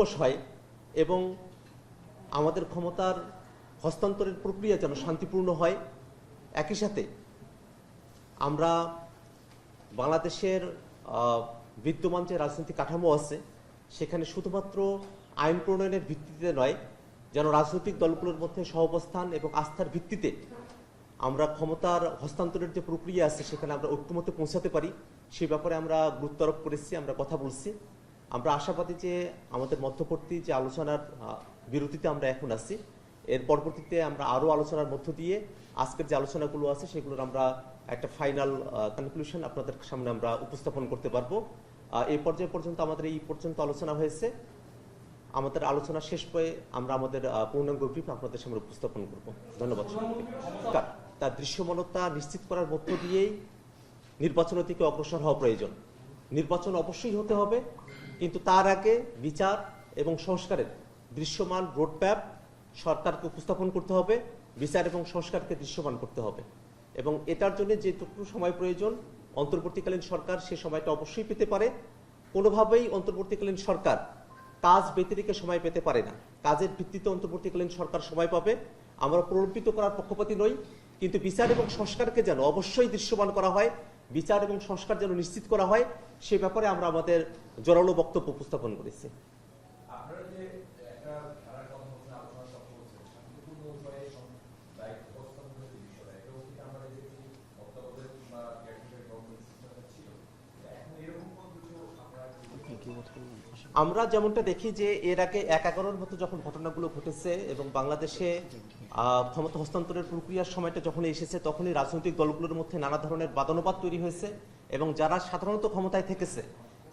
নিরঙ্কুশ হয় এবং আমাদের ক্ষমতার হস্তান্তরের প্রক্রিয়া যেন শান্তিপূর্ণ হয়। একই সাথে আমরা বাংলাদেশের বিদ্যমান যে রাজনৈতিক কাঠামো আছে, সেখানে শুধুমাত্র আইন প্রণয়নের ভিত্তিতে নয়, যেন রাজনৈতিক দলগুলোর মধ্যে সহাবস্থান এবং আস্থার ভিত্তিতে আমরা ক্ষমতার হস্তান্তরের যে প্রক্রিয়া আছে, সেখানে আমরা ঐক্যমতে পৌঁছাতে পারি। সেই ব্যাপারে আমরা গুরুত্ব আরোপ করেছি, আমরা কথা বলছি। আমরা আশাবাদী যে আমাদের মধ্যবর্তী যে আলোচনার বিরতিতে আমরা এখন আছি, এর পরবর্তীতে আমরা আরও আলোচনার মধ্য দিয়ে আজকের যে আলোচনাগুলো আছে সেগুলোর আমরা একটা ফাইনাল কনক্লুশন আপনাদের সামনে আমরা উপস্থাপন করতে পারব। এই পর্যায়ে পর্যন্ত আমাদের এই পর্যন্ত আলোচনা হয়েছে। আমাদের আলোচনা শেষ হয়ে আমরা আমাদের পূর্ণাঙ্গ ব্রিফ আপনাদের সামনে উপস্থাপন করব। ধন্যবাদ। তার দৃশ্যমানতা নিশ্চিত করার মধ্য দিয়েই নির্বাচনের দিকে অগ্রসর হওয়া প্রয়োজন। নির্বাচন অবশ্যই হতে হবে। কিন্তু তার আগে বিচার এবং সংস্কারের দৃশ্যমান রোডম্যাপ সরকারকে উপস্থাপন করতে হবে, বিচার এবং সংস্কারকে দৃশ্যমান করতে হবে। এবং এটার জন্য যেটুকু সময় প্রয়োজন, অন্তর্বর্তীকালীন সরকার সে সময়টা অবশ্যই পেতে পারে। কোনোভাবেই অন্তর্বর্তীকালীন সরকার কাজ ব্যতিরিকে সময় পেতে পারে না। কাজের ভিত্তিতে অন্তর্বর্তীকালীন সরকার সময় পাবে। আমরা প্রলম্বিত করার পক্ষপাতী নই, কিন্তু বিচার এবং সংস্কারকে যেন অবশ্যই দৃশ্যমান করা হয় বিচার এবং সংস্কার যেন নিশ্চিত করা হয়, সে ব্যাপারে আমরা আমাদের জোরালো বক্তব্য উপস্থাপন করেছি আপনারা যে একটা ধারার কথা বলছেন আলোচনা কথা বলছেন শান্তিপূর্ণ উপায়ে সম- দায়িত্ব উপস্থাপনের যে বিষয়টা এটা হচ্ছে আমরা দেখেছি তত্ত্বাবধায়ক বা ক্যাবিনেট গভর্নমেন্ট সিস্টেমটা ছিল এখন এরকম কোন কিছু আমরা আমরা যেমনটা দেখি যে এর আগে এক এগারোর মতো যখন ঘটনাগুলো ঘটেছে এবং বাংলাদেশে ক্ষমতা হস্তান্তরের প্রক্রিয়ার সময়টা যখন এসেছে, তখনই রাজনৈতিক দলগুলোর মধ্যে নানা ধরনের বাদানুবাদ তৈরি হয়েছে এবং যারা সাধারণত ক্ষমতায় থেকেছে,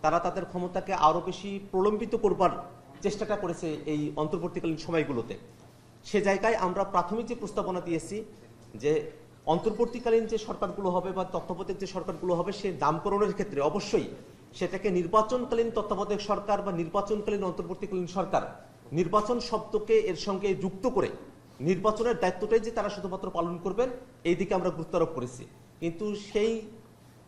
তারা তাদের ক্ষমতাকে আরও বেশি প্রলম্বিত করবার চেষ্টাটা করেছে এই অন্তর্বর্তীকালীন সময়গুলোতে। সে জায়গায় আমরা প্রাথমিক যে প্রস্তাবনা দিয়েছি যে অন্তর্বর্তীকালীন যে সরকারগুলো হবে বা তত্ত্বাবধায়ক যে সরকারগুলো হবে, সে দামকরণের ক্ষেত্রে অবশ্যই সেটাকে নির্বাচনকালীন তত্ত্বাবধায়ক সরকার বা নির্বাচনকালীন অন্তর্বর্তীকালীন সরকার নির্বাচন শব্দকে এর সঙ্গে যুক্ত করে নির্বাচনের দায়িত্বটাই যে তারা শুধুমাত্র পালন করবেন এই দিকে আমরা গুরুত্ব আরোপ করেছি। কিন্তু সেই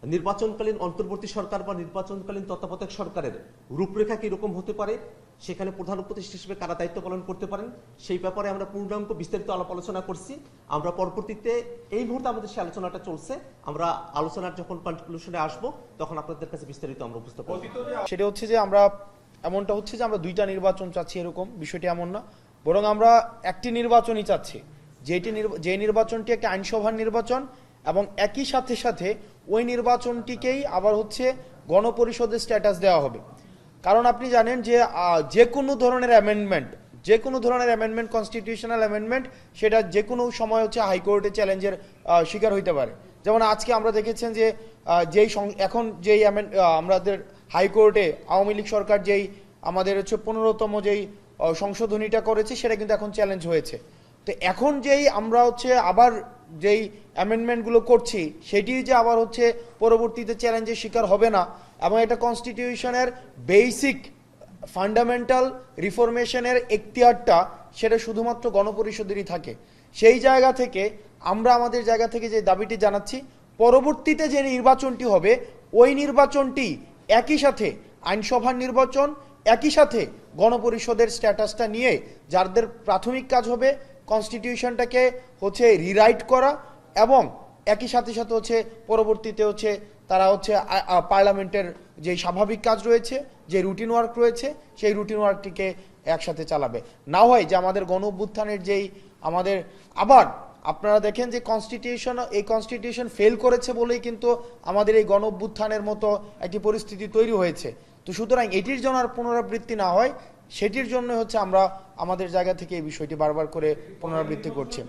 নির্বাচনকালীন অন্তর্বর্তী সরকার বা নির্বাচনকালীন তত্ত্বাবধায়ক সরকারের রূপরেখা কীরকম হতে পারে, সেখানে প্রধান উপদেষ্টা হিসেবে কারা দায়িত্ব পালন করতে পারেন, সেই ব্যাপারে আমরা পূর্ণাঙ্গ বিস্তারিত আলাপ আলোচনা করছি। আমরা পরবর্তীতে এই মুহূর্তে আমাদের সেই আলোচনাটা চলছে, আমরা আলোচনার যখন কনক্লুশনে আসব, তখন আপনাদের কাছে বিস্তারিত আমরা উপস্থাপন করব। সেটা হচ্ছে যে আমরা, এমনটা হচ্ছে যে আমরা দুইটা নির্বাচন চাচ্ছি এরকম, বিষয়টি এমন না। বরং আমরা একটি নির্বাচনই চাচ্ছি। যেটি যে নির্বাচনটি একটা আইনসভার নির্বাচন এবং একই সাথে সাথে ওই নির্বাচনটিকেই আবার হচ্ছে গণপরিষদের স্ট্যাটাস দেওয়া হবে। কারণ আপনি জানেন যে যে কোনো ধরনের অ্যামেন্ডমেন্ট যে কোনো ধরনের অ্যামেন্ডমেন্ট কনস্টিটিউশনাল অ্যামেন্ডমেন্ট সেটা যে কোনো সময় হচ্ছে হাইকোর্টে চ্যালেঞ্জের শিকার হইতে পারে। যেমন আজকে আমরা দেখেছেন যে যেই এখন যেই আমাদের হাইকোর্টে আওয়ামী লীগ সরকার যেই আমাদের হচ্ছে পনেরোতম যেই সংশোধনীটা করেছে, সেটা কিন্তু এখন চ্যালেঞ্জ হয়েছে। তো এখন যেই আমরা হচ্ছে আবার যেই অ্যামেন্ডমেন্টগুলো করছি, সেটি যে আবার হচ্ছে পরবর্তীতে চ্যালেঞ্জের শিকার হবে না, এবং এটা কনস্টিটিউশনের বেসিক ফান্ডামেন্টাল রিফরমেশনের এখতিয়ারটা সেটা শুধুমাত্র গণপরিষদেরই থাকে। সেই জায়গা থেকে আমরা আমাদের জায়গা থেকে যে দাবিটি জানাচ্ছি, পরবর্তীতে যে নির্বাচনটি হবে, ওই নির্বাচনটি একই সাথে আইনসভার নির্বাচন, একই সাথে গণপরিষদের স্ট্যাটাসটা নিয়ে যাদের প্রাথমিক কাজ হবে কনস্টিটিউশনটাকে হচ্ছে রিরাইট করা এবং একই সাথে সাথে হচ্ছে পরবর্তীতে হচ্ছে তারা হচ্ছে পার্লামেন্টের যে স্বাভাবিক কাজ রয়েছে, যে রুটিন ওয়ার্ক রয়েছে, সেই রুটিন ওয়ার্কটিকে একসাথে চালাবে। না হয় যে আমাদের গণ অভ্যুত্থানের যেই আমাদের, আবার আপনারা দেখেন যে কনস্টিটিউশন এই কনস্টিটিউশন ফেল করেছে বলেই কিন্তু আমাদের এই গণ অভ্যুত্থানের মতো একটি পরিস্থিতি তৈরি হয়েছে। তো সুতরাং এটির জন্য আর পুনরাবৃত্তি না হয় সেটির জন্য হচ্ছে আমরা আমাদের জায়গা থেকে এই বিষয়টি বারবার করে পুনরাবৃত্তি করছি।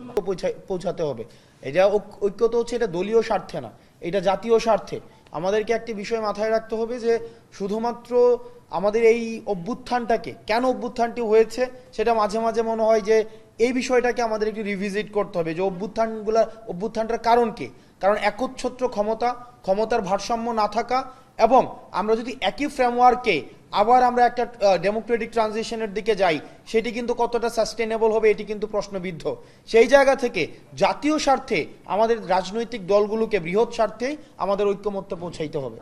পৌঁছাতে হবে। এটা ঐক- ঐক্য তো হচ্ছে এটা দলীয় স্বার্থে না, এটা জাতীয় স্বার্থে। আমাদেরকে একটি বিষয় মাথায় রাখতে হবে যে শুধুমাত্র আমাদের এই অভ্যুত্থানটাকে, কেন অভ্যুত্থানটি হয়েছে সেটা মাঝে মাঝে মনে হয় যে এই বিষয়টাকে আমাদের একটু রিভিজিট করতে হবে, যে অভ্যুত্থানগুলা, অভ্যুত্থানটার কারণ কি? কারণ একচ্ছত্র ক্ষমতা, ক্ষমতার ভারসাম্য না থাকা এবং আমরা যদি একই ফ্রেমওয়ার্কে আবার আমরা একটা ডেমোক্রেটিক ট্রানজিশনের দিকে যাই, সেটি কিন্তু কতটা সাস্টেনেবল হবে এটি কিন্তু প্রশ্নবিদ্ধ। সেই জায়গা থেকে জাতীয় স্বার্থে আমাদের রাজনৈতিক দলগুলোকে বৃহৎ স্বার্থে আমাদের ঐক্যমত্য পৌঁছাইতে হবে।